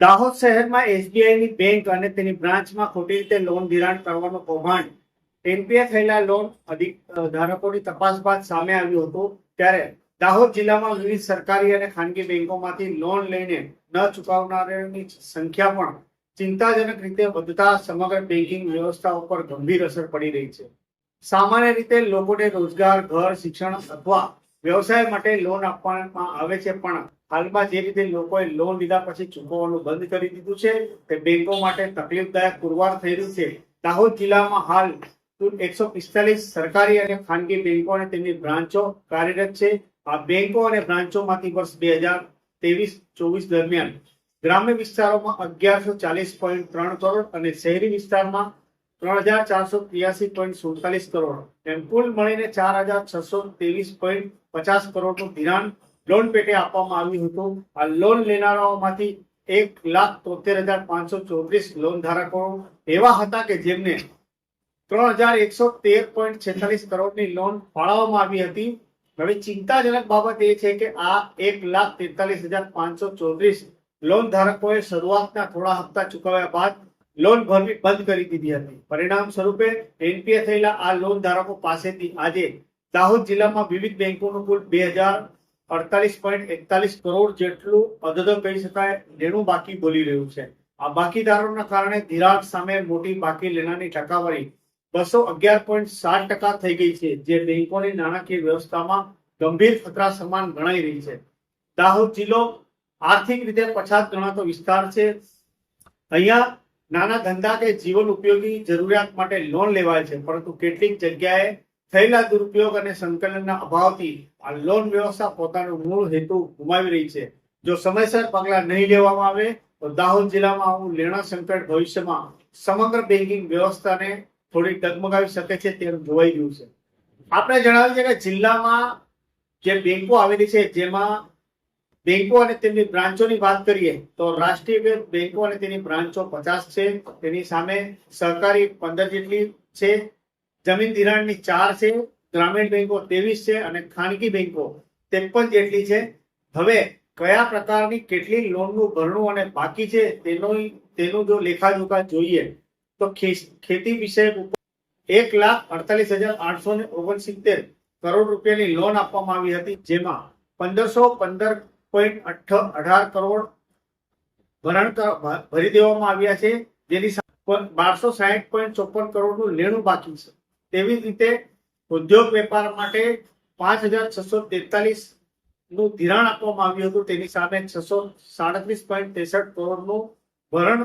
દાહોદ શહેરમાં એસબીઆઈની બેંક અને તેની બ્રાન્ચમાં ખોટી રીતે લોન ધિરાણ કરવાનો કૌભાંડ. એનપીએ થયેલા લોન અધિક ધારકોની તપાસ બાદ સામે આવ્યું હતું ત્યારે દાહોદ જિલ્લામાં વિવિધ સરકારી અને ખાનગી બેંકોમાંથી લોન લઈને ન ચૂકવનારાઓની સંખ્યા પણ ચિંતાજનક રીતે વધતા સમગ્ર બેન્કિંગ વ્યવસ્થા ઉપર ગંભીર અસર પડી રહી છે. સામાન્ય રીતે લોકોને રોજગાર, ઘર, શિક્ષણ અથવા વ્યવસાય માટે લોન આપવામાં આવે છે પણ હાલમાં જે રીતે લોકોએ લોન લીધા પછી ચૂકવવાનું બંધ કરી દીધું છે, તે બેંકો માટે તકલીફદાયક પુરવાર થઈ રહ્યું છે. દાહોદ જિલ્લામાં હાલ એકસો પિસ્તાલીસ સરકારી અને ખાનગી બેંકો અને તેમની બ્રાન્ચો કાર્યરત છે. આ બેંકો અને બ્રાન્ચોમાંથી વર્ષ બે હજાર ત્રેવીસ ચોવીસ દરમિયાન ગ્રામ્ય વિસ્તારોમાં અગિયારસો ચાલીસ પોઈન્ટ ત્રણ કરોડ અને શહેરી વિસ્તારમાં ત્રણ હજાર ચારસો ત્રિયાસી પોઈન્ટ સુડતાલીસ કરોડ. એમ કુલ મળીને ચાર હજાર છસો ત્રેવીસ પોઈન્ટ પચાસ કરોડનું ધિરાણ લોન પેટે આપવામાં આવ્યું હતું. આ લોન લેનારાઓમાંથી એક લાખ તોતેર હજાર પાંચસો ચોત્રીસ લોન ધારકો એવા હતા કે જેમને ત્રણ હજાર એકસો તેર પોઈન્ટ છેતાલીસ કરોડની લોન ફાળવવામાં આવી હતી. હવે ચિંતાજનક બાબત એ છે કે આ એક લાખ તેતાલીસ હજાર પાંચસો ચોત્રીસ લોન ધારકોએ શરૂઆતના થોડા હપ્તા ચૂકવ્યા બાદ લોન ભરવી બંધ કરી દીધી હતી. પરિણામ સ્વરૂપે એનપીએ થયેલા આ લોન ધારકો પાસેથી આજે દાહોદ જિલ્લામાં વિવિધ બેંકોનું કુલ બે હજાર અડતાલીસ પોઈન્ટ એકતાલીસ કરોડ જેટલું અધધો કહી શકાય દેણું બાકી બોલી રહ્યું છે. આ બાકીદારોના કારણે ધિરાણ સામે મોટી બાકી લેનારની ટકાવારી બસો અગિયાર પોઈન્ટ સાત ટકા થઈ ગઈ છે, જે બેંકોની નાણાકીય વ્યવસ્થામાં ગંભીર ખતરા સમાન ગણાઈ રહી છે. દાહોદ જિલ્લો આર્થિક રીતે પછાત ગણાતો વિસ્તાર છે. અહીંયા નાના ધંધા કે જીવન ઉપયોગી જરૂરિયાત માટે લોન લેવાય છે, પરંતુ કેટલીક જગ્યાએ થયેલા દુરુપયોગ અને સંકલનના અભાવથી આ લોન વ્યવસ્થા પોતાનો મૂળ હેતુ ગુમાવી રહી છે. જો સમયસર પગલાં નહીં લેવામાં આવે, તો દાહોદ જિલ્લામાં આવું લેણા સંકટ ભવિષ્યમાં સમગ્ર બેન્કિંગ વ્યવસ્થાને થોડી ડગમગાવી શકે છે તેમ જોવાઈ ગયું છે. આપણે જણાવ્યું છે કે જિલ્લામાં જે બેંકો આવેલી છે, જેમાં બેંકો અને તેમની બ્રાન્ચોની વાત કરીએ, તો રાષ્ટ્રીય બેંકો અને તેની બ્રાન્ચો પચાસ છે. તેની સામે સહકારી પંદર જેટલી છે. જમીન ધિરાણની ચાર છે, ગ્રામીણ બેંકો ત્રેવીસ છે અને ખાનગી બેંકો ત્રેપન જેટલી છે. હવે કયા પ્રકારની કેટલી લોનનું ભરણું અને બાકી છે તેનું તેનું જો લેખાજોખા જોઈએ, તો ખેતી વિષયક એક લાખ અડતાલીસ હજાર આઠસો ને ઓગણસિત્તેર કરોડ રૂપિયાની લોન આપવામાં આવી હતી, જેમાં પંદરસો પંદર પોઈન્ટ અઢાર કરોડ ભરણ ભરી દેવામાં આવ્યા છે. જેની બારસો સાહીઠ પોઈન્ટ ચોપન કરોડનું લેણું બાકી છે. તેવી જ રીતે ઉદ્યોગ વેપાર માટે પાંચ હજાર છસો તેતાલીસનું ધિરાણ આપવામાં આવ્યું હતું. તેની સામે છસો સાડત્રીસ પોઈન્ટ ત્રેસઠ કરોડનું ભરણ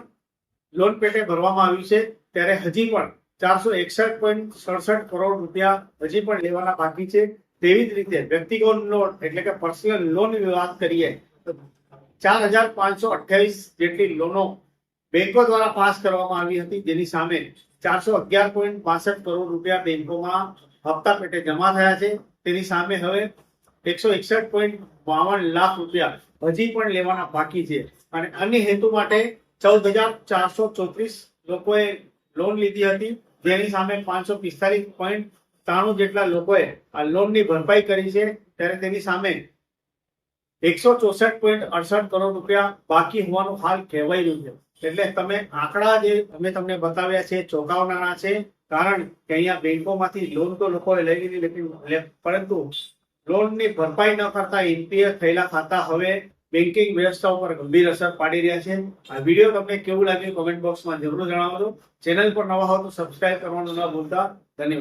લોન પેટે ભરવામાં આવ્યું છે. ત્યારે હજી પણ ચારસો એકસઠ પોઈન્ટ સડસઠ કરોડ રૂપિયા હજી પણ લેવાના બાકી છે. તેવી જ રીતે વ્યક્તિગત લોન એટલે કે પર્સનલ લોન વાત કરીએ ચાર હજાર પાંચસો અઠ્યાવીસ જેટલી લોનો બેંકો દ્વારા પાસ કરવામાં આવી હતી. જેની સામે ચારસો અગિયાર પોઈન્ટ બાસઠ કરોડ રૂપિયા બેંકોમાં હપ્તા પેટે જમા થયા છે. તેની સામે હવે એકસો એકસઠ પોઈન્ટ બાવન લાખ રૂપિયા હજી પણ લેવાના બાકી છે. અને અન્ય હેતુ માટે ચૌદ હજાર ચારસો ચોત્રીસ લોકોએ લોન લીધી હતી. જેની સામે પાંચસો પિસ્તાલીસ પોઈન્ટ ત્રાણું જેટલા લોકોએ આ લોનની ભરપાઈ કરી છે. ત્યારે તેની સામે એકસો ચોસઠ પોઈન્ટ અડસઠ કરોડ રૂપિયા બાકી હોવાનું હાલ કહેવાઈ રહ્યું છે. એટલે તમે આંકડા જે અમે તમને બતાવ્યા છે, ચોંકાવનારા છે, કારણ કે અહીંયા બેંકોમાંથી લોન તો લોકોએ લઈ લીધી પરંતુ લોનની ભરપાઈ ન કરતા એનપીએ થયેલા ખાતા હવે બેન્કિંગ વ્યવસ્થા ઉપર ગંભીર અસર પાડી રહ્યા છે. આ વીડિયો તમને કેવું લાગ્યું? કોમેન્ટ બોક્સમાં જરૂર જણાવજો. ચેનલ પર નવા હો તો સબસ્ક્રાઇબ કરવાનું ન ભૂલતા. ધન્યવાદ.